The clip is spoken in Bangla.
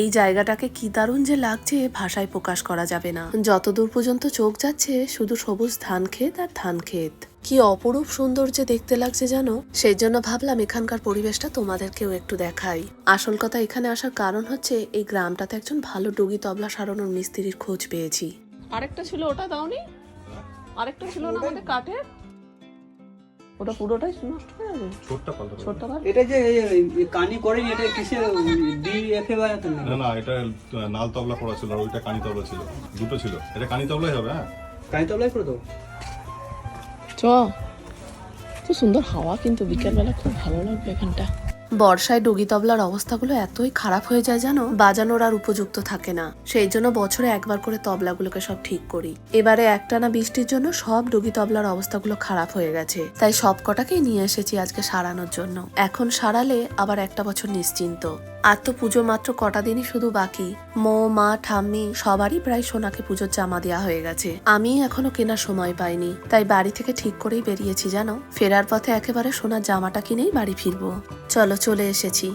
এই জায়গাটাকে কি দারুণ যে লাগছে ভাষায় প্রকাশ করা যাবে না। যতদূর পর্যন্ত চোখ যাচ্ছে, শুধু সবুজ ধান ক্ষেত আর ধান ক্ষেত। কি অপরূপ সুন্দর যে দেখতে লাগছে জানো? সেই জন্য ভাবলাম এখানকার পরিবেশটা তোমাদেরকেও একটু দেখাই। আসল কথা এখানে আসার কারণ হচ্ছে, এই গ্রামটাতে একজন ভালো ডুগি তবলা সারানোর মিস্ত্রির খোঁজ পেয়েছি। আরেকটা ছিল ওটা দাওনি? আরেকটা ছিল না আমাদের কাঠের? ওটা পুরোটাই নষ্ট হয়ে যাবে ছোটটা পাল্টা ছোট্ট এটা যে কানি করেনি এটা কিসে ডি এফ এ বাজাতে না না এটা নাল তবলা করা ছিল আর ওইটা কানি তবলা ছিল দুটো ছিল। এটা কানি তবলাই হবে হ্যাঁ? কানি তবলাই করে দাও। চ। খুব সুন্দর হাওয়া কিন্তু বিকেলবেলা খুব ভালো লাগবে এখানটা। বর্ষায় ডুগি তবলার অবস্থাগুলো এতই খারাপ হয়ে যায় জানো? বাজানোর আর উপযুক্ত থাকে না। সেই জন্য বছরে একবার করে তবলাগুলোকে সব ঠিক করি। এবারে একটানা বৃষ্টির জন্য সব ডুগি তবলার অবস্থাগুলো খারাপ হয়ে গেছে। তাই সব কটাকেই নিয়ে এসেছি আজকে সারানোর জন্য। এখন সারালে আবার একটা বছর নিশ্চিন্ত। আর তো পুজো মাত্র কটা দিনই শুধু বাকি। মো, মা, ঠাম্মি সবারই প্রায় সোনাকে পুজোর জামা দেওয়া হয়ে গেছে। আমি এখনও কেনার সময় পাইনি। তাই বাড়ি থেকে ঠিক করেই বেরিয়েছি, জানো? ফেরার পথে একেবারে সোনার জামাটা কিনেই বাড়ি ফিরবো। চলো চলে এসেছি।